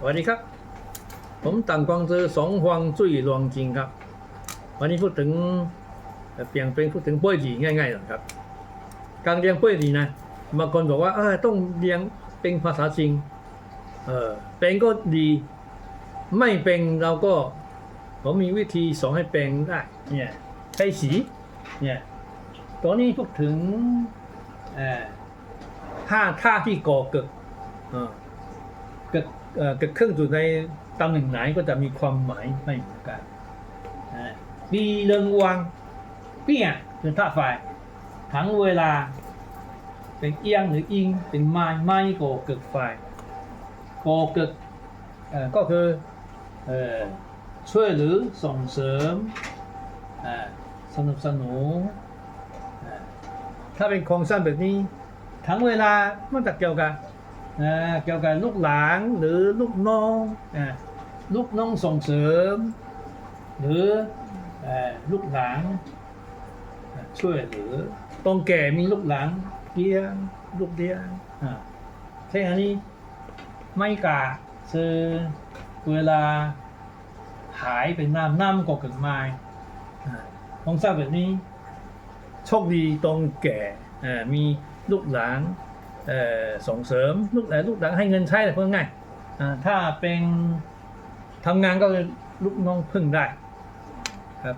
สวัสดีครับ ผมต่างกวางเจอสองฮวงจุ้ยรวงจริงครับ วันนี้พูดถึงเปลี่ยนเป็นพูดถึงป้วยจีง่ายๆหน่อยครับ การเรียนป้วยจีนะบางคนบอกว่าเออต้องเรียนเป็นภาษาจริงเออเป็นก็ดี ไม่เป็นเราก็ ผมมีวิธีสอนให้เป็นได้เนี่ยใช้สีเนี่ยตอนนี้พูดถึงเออท่าท่าที่ก่อเกิดเออ กิดเกิดเครื่องอยู่ในตำแหน่งไหนก็จะมีความหมายไม่เหมือนกันมีเรื่องวางเปี้ยคือท่าไฟทั้งเวลา เป็นเอียงหรืออิงเป็นไม้ไม้ก่อเกิดไฟก่อเกิดก็คือเอ่อช่วยหรือส่งเสริมสนับสนุนถ้าเป็นโครงสร้างแบบนี้ ทั้งเวลามันจะเกี่ยวกับ อ่าเกี่ยวกับลูกหลานหรือลูกน้องอ่าลูกน้องส่งเสริม หรือลูกหลานช่วยหลือตรงแก่มีลูกหลานเลี้ยงลูกเลี้ยงอ่าใช่อันนี้ไม่กาคือเวลาหายไปน้ำน้ำก็เกิดมาอ่าของสร้างแบบนี้ โชคดีตรงแก่มีลูกหลาน ส่งเสริมลูกหลานลูกหลานให้เงินใช้อะไรพวกง่ายอ่าถ้าเป็นทำงานก็ลูกน้องพึ่งได้ครับ